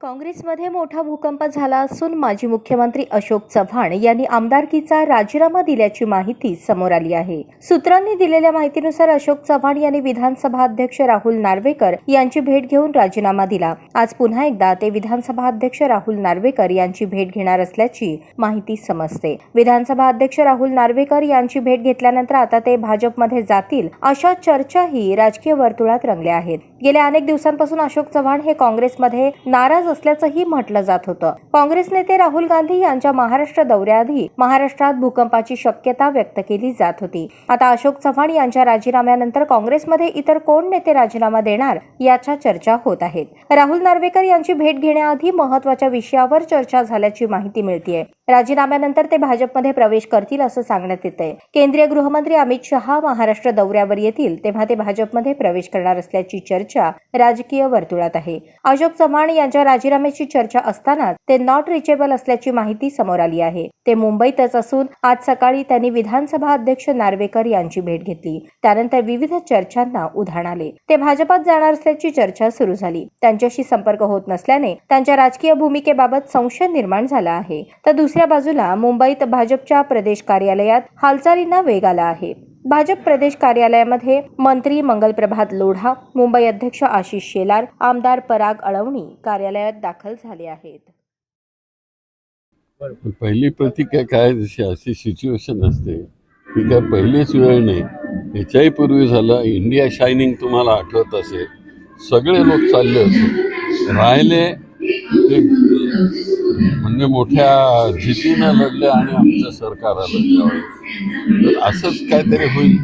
काँग्रेसमध्ये मोठा भूकंप झाला असून माजी मुख्यमंत्री अशोक चव्हाण यांनी आमदारकीचा राजीनामा दिल्याची माहिती समोर आली आहे. सूत्रांनी दिलेल्या माहितीनुसार अशोक चव्हाण यांनी विधानसभा अध्यक्ष राहुल नार्वेकर यांची भेट घेऊन राजीनामा दिला. आज पुन्हा एकदा ते विधानसभा अध्यक्ष राहुल नार्वेकर यांची भेट घेणार असल्याची माहिती समजते. विधानसभा अध्यक्ष राहुल नार्वेकर यांची भेट घेतल्यानंतर आता ते भाजपमध्ये जातील अशा चर्चाही राजकीय वर्तुळात रंगल्या आहेत. गेल्या अनेक दिवसांपासून अशोक चव्हाण हे काँग्रेसमध्ये नाराज असल्याचंही म्हटलं जात होतं. काँग्रेस नेते राहुल गांधी यांच्या महाराष्ट्र दौऱ्याआधी महाराष्ट्रात भूकंपाची शक्यता व्यक्त केली जात होती. आता अशोक चव्हाण यांच्या राजीनाम्यानंतर काँग्रेसमध्ये इतर कोण नेते राजीनामा देणार याच्या चर्चा होत आहेत. राहुल नार्वेकर यांची भेट घेण्याआधी महत्त्वाच्या विषयावर चर्चा झाल्याची माहिती मिळतीये. राजीनाम्यानंतर ते भाजपमध्ये प्रवेश करतील असं सांगण्यात येतंय. केंद्रीय गृहमंत्री अमित शहा महाराष्ट्र दौऱ्यावर येतील तेव्हा ते भाजपमध्ये प्रवेश करणार असल्याची चर्चा राजकीय वर्तुळात आहे. अशोक चव्हाण यांच्या राजीनाम्याची चर्चा असताना ते नॉट रिचेबल असल्याची माहिती समोर आली आहे. ते मुंबईतच असून आज सकाळी त्यांनी विधानसभा अध्यक्ष नार्वेकर यांची भेट घेतली. त्यानंतर विविध चर्चांना उधाण आले. ते भाजपात जाणार असल्याची चर्चा सुरू झाली. त्यांच्याशी संपर्क होत नसल्याने त्यांच्या राजकीय भूमिकेबाबत संशय निर्माण झाला आहे. तर दुसऱ्या बाजूला मुंबईत भाजपच्या प्रदेश कार्यालयात हालचालींना वेग आला आहे. भाजप प्रदेश कार्यालयामध्ये मंत्री मंगलप्रभात लोढा मुंबई अध्यक्ष आशिष शेलार आमदार पराग अळवणी कार्यालयात दाखल झाले आहेत. पहिली प्रतिक्रिया काय जशी अशी सिच्युएशन असते ती काय पहिलीच वेळ नाही. याच्याही पूर्वी झालं इंडिया शायनिंग तुम्हाला आठवत असेल. सगळे लोक चालले होते. राहिले ते म्हणजे मोठ्या जितीनं लढले आणि आमचं सरकार आलं. त्यावेळेस तर असंच काहीतरी होईल.